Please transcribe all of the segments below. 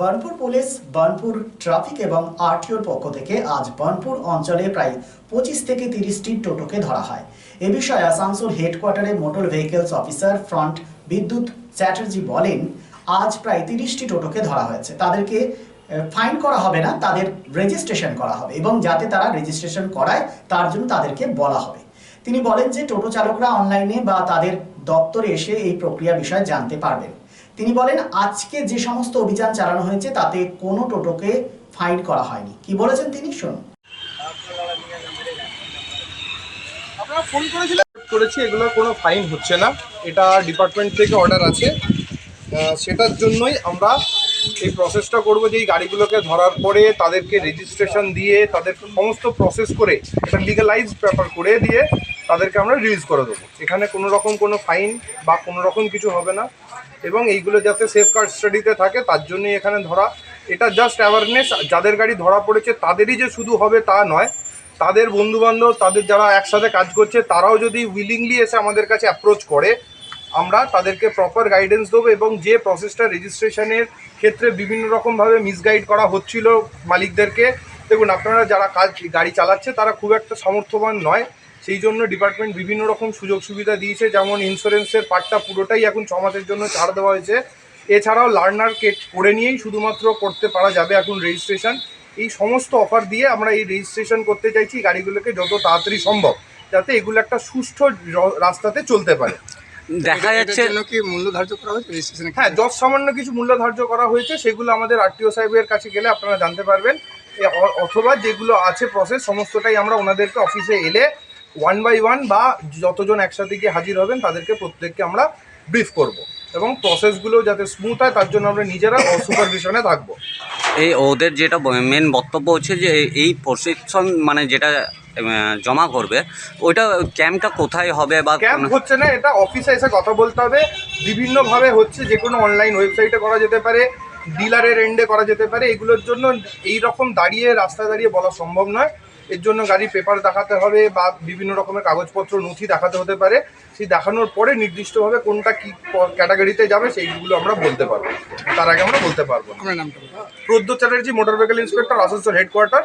Burnpur police, Burnpur traffic এবং আরটিওর পক্ষ থেকে আজ বার্নপুর অঞ্চলে প্রায় পঁচিশ থেকে তিরিশটি টোটোকে ধরা হয়। এ বিষয়ে আসানসোল হেডকোয়ার্টারে মোটর ভেহিকেলস অফিসার ফ্রন্ট বিদ্যুৎ চ্যাটার্জি বলেন, আজ প্রায় তিরিশটি টোটোকে ধরা হয়েছে। তাদেরকে ফাইন করা হবে না, তাদের রেজিস্ট্রেশন করা হবে এবং যাতে তারা রেজিস্ট্রেশন করায়, তার জন্য তাদেরকে বলা হবে। তিনি বলেন যে টোটো চালকরা অনলাইনে বা তাদের দপ্তরে এসে এই প্রক্রিয়া বিষয়ে জানতে পারবেন। তিনি বলেন, আজকে যে সমস্ত অভিযান চালানো হয়েছে, তাতে কোনো টোটোকে ফাইন করা হয়নি। কি বলেছেন তিনি? শুনুন। ফোন করেছি এগুলোর কোনো ফাইন হচ্ছে না। এটা ডিপার্টমেন্ট থেকে অর্ডার আছে। সেটার জন্যই আমরা এই প্রসেসটা করব যে এই গাড়িগুলোকে ধরার পরে তাদেরকে রেজিস্ট্রেশন দিয়ে, তাদের সমস্ত প্রসেস করে একটা লিগালাইজ ব্যাপার করে দিয়ে তাদেরকে আমরা রিলিজ করে দেবো। এখানে কোনো রকম কোনো ফাইন বা কোনো রকম কিছু হবে না। এবং এইগুলো যাতে সেফ কার্ড স্টাডিতে থাকে, তার জন্যই এখানে ধরা। এটা জাস্ট অ্যাওয়ারনেস যাদের গাড়ি ধরা পড়েছে, তাদেরই যে শুধু হবে তা নয়। তাদের বন্ধুবান্ধব, তাদের যারা একসাথে কাজ করছে, তারাও যদি উইলিংলি এসে আমাদের কাছে অ্যাপ্রোচ করে, আমরা তাদেরকে প্রপার গাইডেন্স দেবো এবং যে প্রসেসটা রেজিস্ট্রেশনের ক্ষেত্রে বিভিন্ন রকমভাবে মিসগাইড করা হচ্ছিল মালিকদেরকে, দেখুন আপনারা যারা কাজ, গাড়ি চালাচ্ছে, তারা খুব একটা সামর্থ্যবান নয়। সেই জন্য ডিপার্টমেন্ট বিভিন্ন রকম সুযোগ সুবিধা দিয়েছে যেমন ইন্স্যুরেন্সের পার্টটা পুরোটাই এখন ছ মাসের জন্য ছাড় দেওয়া হয়েছে। এছাড়াও লার্নার কেট করে নিয়েই শুধুমাত্র করতে পারা যাবে এখন রেজিস্ট্রেশন এই সমস্ত অফার দিয়ে আমরা এই রেজিস্ট্রেশন করতে চাইছি গাড়িগুলোকে যত তাড়াতাড়ি সম্ভব যাতে এগুলো একটা সুষ্ঠু রাস্তাতে চলতে পারে। দেখা যাচ্ছে কি মূল্য ধার্য করা হয়েছে রেজিস্ট্রেশনে হ্যাঁ যত সামান্য কিছু মূল্য ধার্য করা হয়েছে সেগুলো আমাদের আরটিও সাহেবের কাছে গেলে আপনারা জানতে পারবেন। অথবা যেগুলো আছে প্রসেস সমস্তটাই আমরা ওনাদেরকে অফিসে এলে ওয়ান বাই ওয়ান বা যতজন একসাথে গিয়ে হাজির হবেন তাদেরকে প্রত্যেককে আমরা ব্রিফ করব এবং প্রসেসগুলো যাতে স্মুথ হয় তার জন্য আমরা নিজেরা সুপারভিশনে থাকব। এই ওদের যেটা মেন বক্তব্য হচ্ছে যে এই প্রশিক্ষণ মানে যেটা জমা করবে ওইটা ক্যাম্পটা কোথায় হবে বা ক্যাম্প হচ্ছে না এটা অফিসে এসে কথা বলতে হবে। বিভিন্নভাবে হচ্ছে যে কোনো অনলাইন ওয়েবসাইটে করা যেতে পারে ডিলারের এন্ডে করা যেতে পারে। এগুলোর জন্য এই রকম দাঁড়িয়ে রাস্তায় দাঁড়িয়ে বলা সম্ভব নয়। এর জন্য গাড়ির পেপার দেখাতে হবে বা বিভিন্ন রকমের কাগজপত্র নথি দেখাতে হতে পারে। সেই দেখানোর পরে নির্দিষ্টভাবে কোনটা কি ক্যাটাগরিতে যাবে সেইগুলো আমরা বলতে পারব। তার আগে আমরা বলতে পারব। Pradyot Chatterjee motor vehicle inspector Asansol headquarter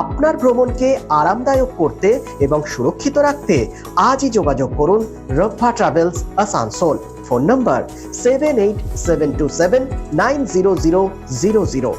আপনার ভ্রমণকে আরামদায়ক করতে এবং সুরক্ষিত রাখতে আজই যোগাযোগ করুন Rabba travels Asansol. Phone number seven eight seven two seven nine zero zero zero zero